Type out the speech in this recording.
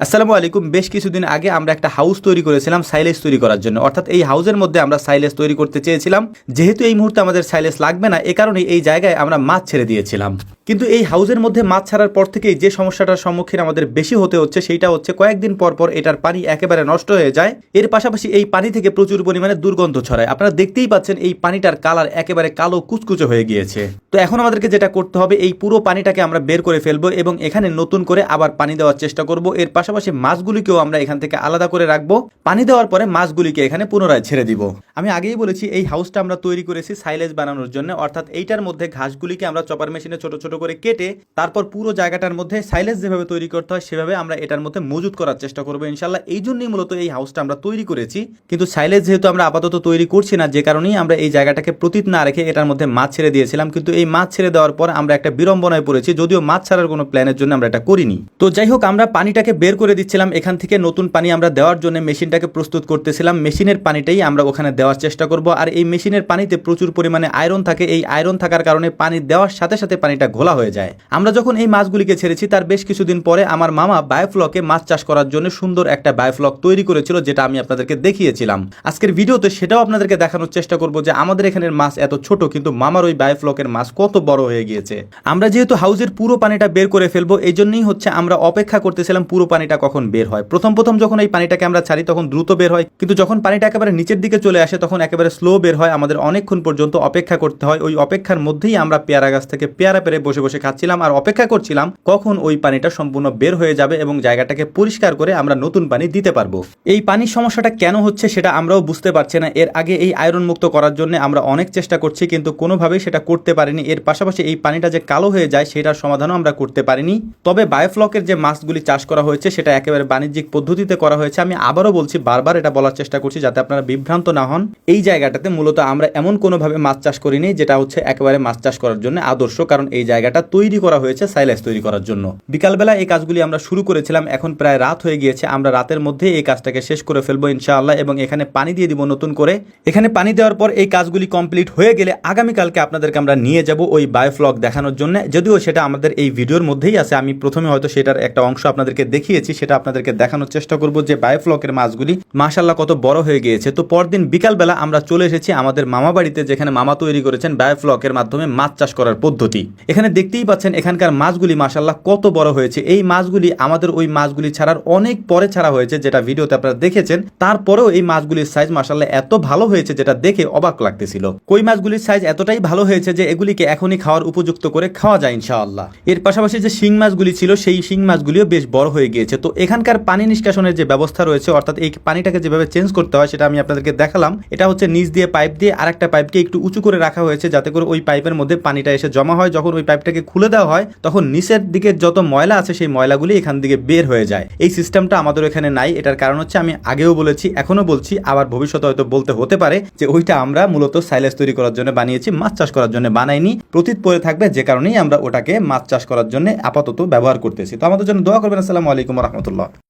আসসালামু আলাইকুম। বেশ কিছুদিন আগে আমরা একটা হাউস তৈরি করেছিলাম সাইলেজ তৈরি করার জন্য। অর্থাৎ এই হাউসের মধ্যে আমরা সাইলেজ তৈরি করতে চেয়েছিলাম। যেহেতু এই মুহূর্তে আমাদের সাইলেস লাগবে না, এ কারণে এই জায়গায় আমরা মাছ ছেড়ে দিয়েছিলাম। কিন্তু এই হাউসের মধ্যে মাছ ছাড়ার পর থেকেই যে সমস্যাটার সম্মুখীন আমাদের বেশি হতে হচ্ছে, সেইটা হচ্ছে কয়েকদিন পর পর এটার পানি একেবারে নষ্ট হয়ে যায়। এর পাশাপাশি এই পানি থেকে প্রচুর পরিমাণে দুর্গন্ধ ছড়ায়। আপনারা দেখতেই পাচ্ছেন এই পানিটার কালার একেবারে কালো কুচকুচে হয়ে গিয়েছে। তো এখন আমাদেরকে যেটা করতে হবে, এই পুরো পানিটাকে আমরা বের করে ফেলব এবং এখানে নতুন করে আবার পানি দেওয়ার চেষ্টা করব। এর পাশাপাশি মাছগুলিকেও আমরা এখান থেকে আলাদা করে রাখব। পানি দেওয়ার পরে মাছগুলিকে এখানে পুনরায় ছেড়ে দিব। আমি আগেই বলেছি, এই হাউসটা আমরা তৈরি করেছি সাইলেজ বানানোর জন্য। অর্থাৎ এইটার মধ্যে ঘাসগুলিকে আমরা চপার মেশিনে ছোট ছোট করে কেটে, তারপর পুরো জায়গাটার মধ্যে সাইলেজ যেভাবে তৈরি করতে হয়, সেভাবে আমরা এটার মধ্যে মজুত করার চেষ্টা করব ইনশাল্লাহ। এই জন্যই মূলত এই হাউসটা আমরা তৈরি করেছি। কিন্তু সাইলেজ যেহেতু আমরা আপাতত তৈরি করছি না, যে কারণেই আমরা এই জায়গাটাকে প্রতীত না রেখে এটার মধ্যে মাছ ছেড়ে দিয়েছিলাম। কিন্তু এই মাছ ছেড়ে দেওয়ার পর আমরা একটা বিড়ম্বনায় পড়েছি, যদিও মাছ ছাড়ার কোনো প্ল্যানের জন্য আমরা এটা করিনি। তো যাই হোক, আমরা পানিটাকে বের করে দিচ্ছিলাম। এখান থেকে নতুন পানি আমরা দেওয়ার জন্য মেশিনটাকে প্রস্তুত করতেছিলাম। মেশিনের পানিটাই আমরা ওখানে দেওয়ার চেষ্টা করব। আর এই মেশিনের পানিতে প্রচুর পরিমাণে আয়রন থাকে। এই আয়রন থাকার কারণে পানি দেওয়ার সাথে সাথে পানিটা ঘোলা হয়ে যায়। আমরা যখন এই মাছগুলিকে ছেড়েছি, তার বেশ কিছুদিন পরে আমার মামা বায়োফ্লকে মাছ চাষ করার জন্য সুন্দর একটা বায়োফ্লক তৈরি করেছিল, যেটা আমি আপনাদেরকে দেখিয়েছিলাম। আজকের ভিডিওতে সেটাও আপনাদেরকে দেখানোর চেষ্টা করব যে আমাদের এখানের মাছ এত ছোট, কিন্তু মামার ওই বায়োফ্লকের মাছ কত বড় হয়ে গিয়েছে। আমরা যেহেতু হাউজের পুরো পানিটা বের করে ফেলব এই জন্যই হচ্ছে আমরা অপেক্ষা করতেছিলাম পুরো পানিটা কখন বের হয়। প্রথম প্রথম যখন এই পানিটাকে আমরা ছাড়ি, তখন দ্রুত বের হয়। কিন্তু যখন পানিটা একেবারে নিচের দিকে চলে আসে তখন একেবারে স্লো বের হয়, আমাদের অনেকক্ষণ পর্যন্ত অপেক্ষা করতে হয়। ওই অপেক্ষার মধ্যেই আমরা পেয়ারা গাছ থেকে পেয়ারা পেরে বসে বসে খাচ্ছিলাম আর অপেক্ষা করছিলাম কখন ওই পানিটা সম্পূর্ণ বের হয়ে যাবে এবং জায়গাটাকে পরিষ্কার করে আমরা নতুন পানি দিতে পারব। এই পানির সমস্যাটা কেন হচ্ছে সেটা আমরাও বুঝতে পারছি না। এর আগে এই আয়রন মুক্ত করার জন্য আমরা অনেক চেষ্টা করছি কিন্তু কোনোভাবেই সেটা করতে পারিনি। এর পাশাপাশি এই পানিটা যে কালো হয়ে যায় সেটার সমাধানও আমরা করতে পারিনি। তবে বায়োফ্লকের যে মাছগুলি চাষ করা হয়েছে সেটা একেবারে বাণিজ্যিক পদ্ধতিতে করা হয়েছে। আমি আবারও বলছি, বারবার এটা বলার চেষ্টা করছি যাতে আপনারা বিভ্রান্ত না হন। এই জায়গাটাতে মূলত আমরা এমন কোনোভাবে মাছ চাষ করিনি, যেটা হচ্ছে একেবারে মাছ চাষ করার জন্য আদর্শ, কারণ এই জায়গাটা তৈরি করা হয়েছে সাইলেস তৈরি করার জন্য। বিকালবেলা এই কাজগুলি আমরা শুরু করেছিলাম, এখন প্রায় রাত হয়ে গিয়েছে, আমরা রাতের মধ্যে এই কাজটাকে শেষ করে ফেলব ইনশাআল্লাহ, এবং এখানে পানি দিয়ে দিব নতুন করে। এখানে পানি দেওয়ার পর এই কাজগুলি কমপ্লিট হয়ে গেলে আগামীকালকে আপনাদেরকে আমরা নিয়ে যাব ওই বায়োফ্লক দেখানোর জন্য। যদিও সেটা আমাদের এই ভিডিওর মধ্যেই আছে, আমি প্রথমে হয়তো সেটার একটা অংশ আপনাদেরকে দেখিয়েছি, সেটা আপনাদেরকে দেখানোর চেষ্টা করব যে বায়োফ্লকের মাছগুলি মাশাল্লাহ কত বড় হয়ে গিয়েছে। তো পরদিন বিকালবেলা আমরা চলে এসেছি আমাদের মামা বাড়িতে, যেখানে মামা তৈরি করেছেন বায়োফ্লকের মাধ্যমে মাছ চাষ করার পদ্ধতি। এখানে দেখতেই পাচ্ছেন এখানকার মাছগুলি মাশাল্লাহ কত বড় হয়েছে। এই মাছগুলি আমাদের ওই মাছগুলি ছাড়ার অনেক পরে ছাড়া হয়েছে, যেটা ভিডিওতে আপনারা দেখেছেন। তারপরেও এই মাছগুলির সাইজ মাশাল্লাহ এত ভালো হয়েছে, যেটা দেখে অবাক লাগতেছিল। কই মাছগুলির সাইজ এতটাই ভালো হয়েছে যে এগুলিকে এখনই খাওয়ার উপযুক্ত করে খাওয়া যায়, ইনশাআল্লাহ। এর পাশাপাশি যে শিং মাছগুলি ছিল, সেই শিং মাছগুলিও বেশ বড় হয়ে গিয়েছে। তো এখানকার পানি নিষ্কাশনের যে ব্যবস্থা রয়েছে, অর্থাৎ এই পানিটাকে যেভাবে চেঞ্জ করতে হয়, সেটা আমি আপনাদেরকে দেখালাম। এটা হচ্ছে নিচ দিয়ে পাইপ দিয়ে আরেকটা পাইপকে একটু উঁচু করে রাখা হয়েছে যাতে করে ওই পাইপের মধ্যে পানিটা এসে জমা হয়। যখন ওই পাইপটাকে খুলে দেওয়া হয়, তখন নিচের দিকে যত ময়লা আছে সেই ময়লাগুলি এখান থেকে বের হয়ে যায়। এই সিস্টেমটা আমাদের এখানে নাই। এটার কারণ হচ্ছে আমি আগেও বলেছি এখনও বলছি, আবার ভবিষ্যতে হয়তো বলতে হতে পারে যে ওইটা আমরা মূলত সাইলেস তৈরি করার জন্য বানিয়েছি, মাছ চাষ করার জন্য বানাইনি। প্রতীত পরে থাকবে যে কারণেই আমরা ওটাকে মাছ চাষ করার জন্য আপাতত ব্যবহার করতেছি। তো আমাদের জন্য দোয়া করবেন। আসসালামু আলাইকুম রহমতুল্লাহ।